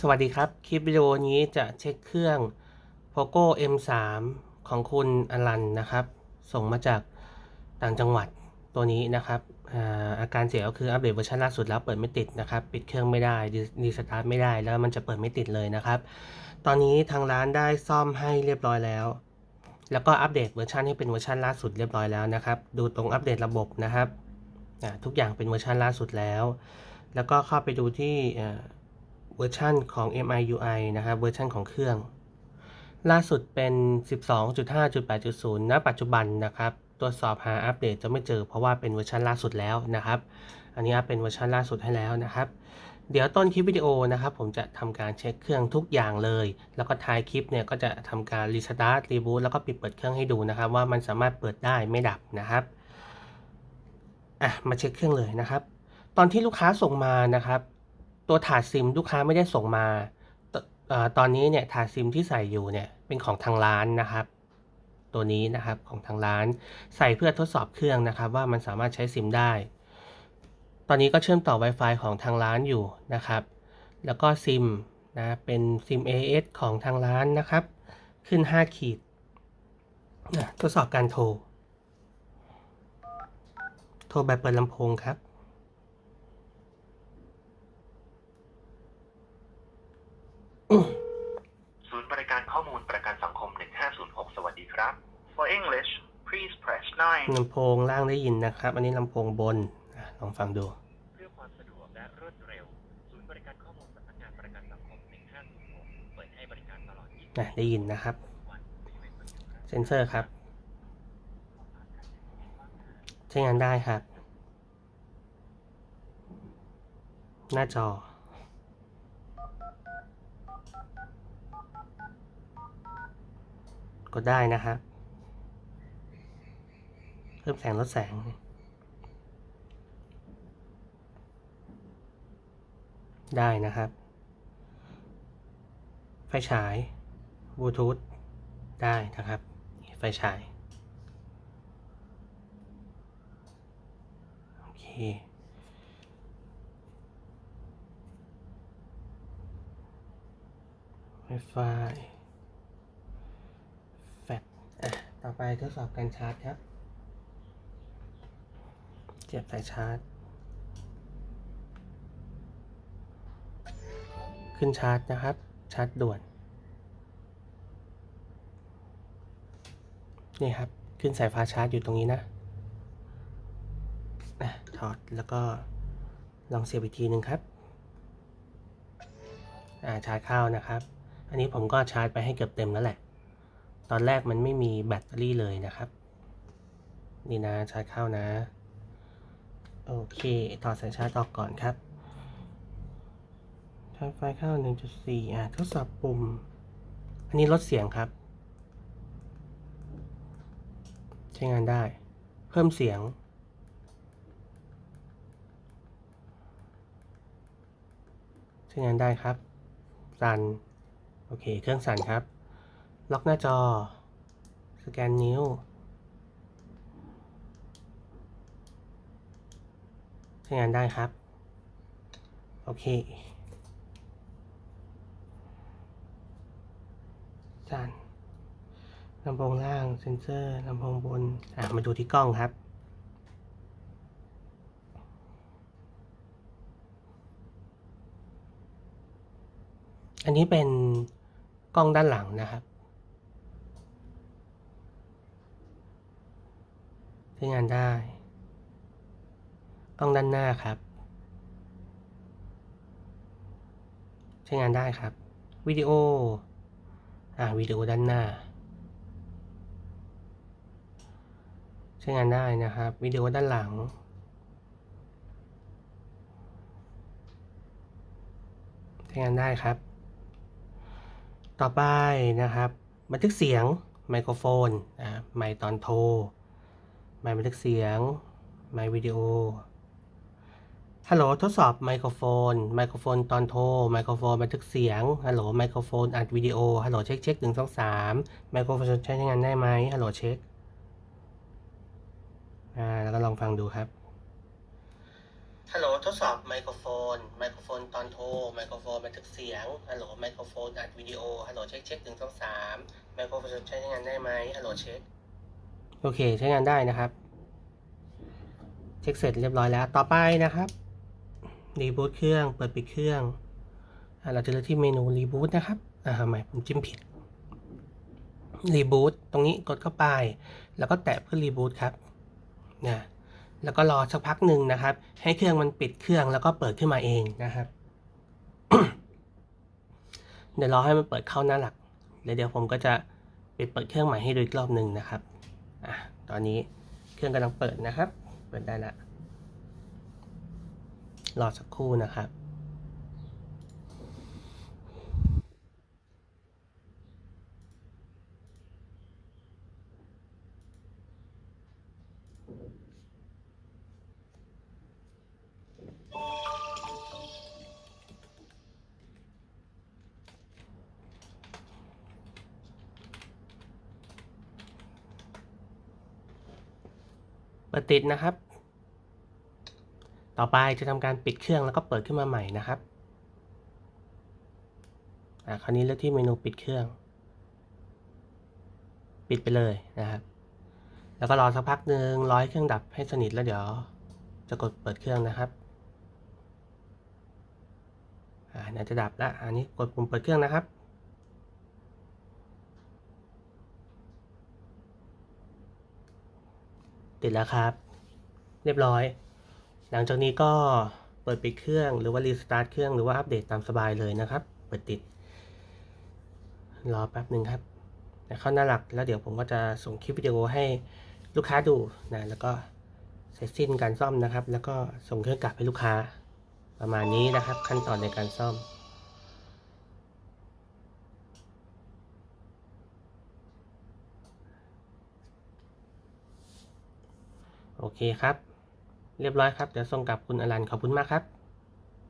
สวัสดีครับ คลิปวิดีโอนี้จะเช็คเครื่อง POCO M3 ของคุณอลันนะครับ ส่งมาจากต่างจังหวัดตัวนี้นะครับอาอาการเสียก็คืออัปเดตเวอร์ชันล่าสุดแล้วเปิดไม่ติดนะครับ ปิดเครื่องไม่ได้ดีสตาร์ทไม่ได้แล้วมันจะเปิดไม่ติดเลยนะครับ ตอนนี้ทางร้านได้ซ่อมให้เรียบร้อยแล้ว แล้วก็อัปเดตเวอร์ชันให้เป็นเวอร์ชันล่าสุดเรียบร้อยแล้วนะครับ ดูตรงอัปเดตระบบนะครับทุกอย่างเป็นเวอร์ชันล่าสุดแล้ว แล้วก็เข้าไปดูที่ เวอร์ชันของ MIUI นะครับเวอร์ชันของเครื่อง ล่าสุดเป็น 12.5.8.0 ณ ปัจจุบันนะครับ ตรวจสอบหาอัปเดตจะไม่เจอเพราะว่าเป็นเวอร์ชันล่าสุดแล้วนะครับ อันนี้เป็นเวอร์ชันล่าสุดให้แล้วนะครับ เดี๋ยวต้นคลิปวิดีโอนะครับ ผมจะทำการเช็คเครื่องทุกอย่างเลย แล้วก็ท้ายคลิปเนี่ยก็จะทำการรีสตาร์ทรีบูตแล้วก็ปิดเปิดเครื่องให้ดูนะครับ ว่ามันสามารถเปิดได้ไม่ดับนะครับอะมาเช็คเครื่องเลยนะครับ ตอนที่ลูกค้าส่งมานะครับ ตัวถาดซิมลูกค้าไม่ได้ส่งมาตเอ่อตอนนี้เนี่ยถาดซิมที่ใส่อยู่เนี่ยเป็นของทางร้านนะครับ ตัวนี้นะครับของทางร้าน ใส่เพื่อทดสอบเครื่องนะครับ ว่ามันสามารถใช้ซิมได้ ตอนนี้ก็เชื่อมต่อ Wi-Fi ของทางร้านอยู่นะครับ แล้วก็ซิมนะเป็นซิม AS ของทางร้านนะครับ ขึ้น 5 ขีดนะทดสอบการโทร โทรแบบเปิดลำโพงครับ ศูนย์บริการข้อมูลประกันสังคม 1506 สวัสดีครับ For English please press 9ลำโพงล่างได้ยินนะครับ อันนี้ลำโพงบนอะลองฟังดูเพื่อความสะดวกและรวดเร็วศูนย์บริการข้อมูลสำนักงานประกันสังคม1506เปิดให้บริการตลอดอะได้ยินนะครับ20วันบริเวณวันหยุดราชเซนเซอร์ครับ ใช้งานได้ครับ หน้าจอกดได้นะครับเพิ่มแสงลดแสงได้นะครับ ไฟฉายบลูทูธได้นะครับ ไฟฉาย โอเค Wi-Fi แฟลชอะ ต่อไปทดสอบการชาร์จครับ เสียบสายชาร์จ ขึ้นชาร์จนะครับ ชาร์จด่วน นี่ครับ ขึ้นสายฟ้าชาร์จอยู่ตรงนี้นะอะถอดแล้วก็ลองเสียบอีกทีหนึ่งครับ อ่าชาร์จเข้านะครับ อันนี้ผมก็ชาร์จไปให้เกือบเต็มแล้วแหละ ตอนแรกมันไม่มีแบตเตอรี่เลยนะครับ นี่นะชาร์จเข้านะ โอเคถอสายชาร์จออกก่อนครับชาร์จไฟเข้า 1.4 อ่าทดสอบปุ่ม อันนี้ลดเสียงครับ ใช้งานได้ เพิ่มเสียง ใช้งานได้ครับ สั่น โอเค เครื่องสั่นครับ ล็อกหน้าจอ สแกนนิ้ว ใช้งานได้ครับ โอเคสั่นลำโพงล่าง เซนเซอร์ลำโพงบน อะ มาดูที่กล้องครับ อันนี้เป็นกล้องด้านหลังนะครับใช้งานได้ กล้องด้านหน้าครับ ใช้งานได้ครับ วิดีโอ อ่าวิดีโอด้านหน้า ใช้งานได้นะครับ วิดีโอด้านหลังใช้งานได้ครับ ต่อไปนะครับ บันทึกเสียงไมโครโฟน อ่า ไมค์ตอนโทร ไมค์บันทึกเสียง ไมค์วิดีโอ ฮัลโหลทดสอบไมโครโฟน ไมโครโฟนตอนโทร ไมโครโฟนบันทึกเสียง ฮัลโหลไมโครโฟนอัดวิดีโอ ฮัลโหลเช็คเช็คหนึ่งสองสามไมโครโฟนใช้งานได้ไหมฮัลโหลเช็ค อ่า แล้วก็ลองฟังดูครับ ฮัลโหลทดสอบไมโครโฟน ไมโครโฟนตอนโทร ไมโครโฟนบันทึกเสียง ฮัลโหลไมโครโฟนอัดวิดีโอ ฮัลโหลเช็คเช็คหนึ่งสองสามไมโครโฟนใช้งานได้ไหมฮัลโหลเช็ค โอเค ใช้งานได้นะครับ เช็คเสร็จเรียบร้อยแล้ว ต่อไปนะครับ รีบูตเครื่อง เปิดปิดเครื่องอเราจะเลือกที่เมนูรีบูตนะครับอ่าทำไมผมจิ้มผิดรีบูตตรงนี้กดเข้าไป แล้วก็แตะเพื่อรีบูตครับนะแล้วก็รอสักพักหนึ่งนะครับ ให้เครื่องมันปิดเครื่องแล้วก็เปิดขึ้นมาเองนะครับ เดี๋ยวรอให้มันเปิดเข้าหน้าหลักแล้วเดี๋ยวผมก็จะปิดเปิดเครื่องใหม่ให้ดูอีกรอบหนึ่งนะครับอะตอนนี้เครื่องกำลังเปิดนะครับ เปิดได้ละ รอสักครู่นะครับเปิดติดนะครับ ต่อไปจะทำการปิดเครื่องแล้วก็เปิดขึ้นมาใหม่นะครับอ่าคราวนี้เลือกที่เมนูปิดเครื่อง ปิดไปเลยนะครับ แล้วก็รอสักพักหนึ่งร้อให้เครื่องดับให้สนิทแล้วเดี๋ยว จะกดเปิดเครื่องนะครับอ่าน่าจะดับแล้วอันนี้กดปุ่มเปิดเครื่องนะครับติดแล้วครับ เรียบร้อย หลังจากนี้ก็เปิดปิดเครื่องหรือว่ารีสตาร์ทเครื่องหรือว่าอัปเดตตามสบายเลยนะครับ เปิดติด รอแป๊บหนึ่งครับเข้าหน้าหลักแล้วเดี๋ยวผมก็จะส่งคลิปวิดีโอให้ลูกค้าดูนะแล้วก็เสร็จสิ้นการซ่อมนะครับ แล้วก็ส่งเครื่องกลับให้ลูกค้าประมาณนี้นะครับ ขั้นตอนในการซ่อม โอเคครับ เรียบร้อยครับ เดี๋ยวส่งกลับคุณอลันขอบคุณมากครับ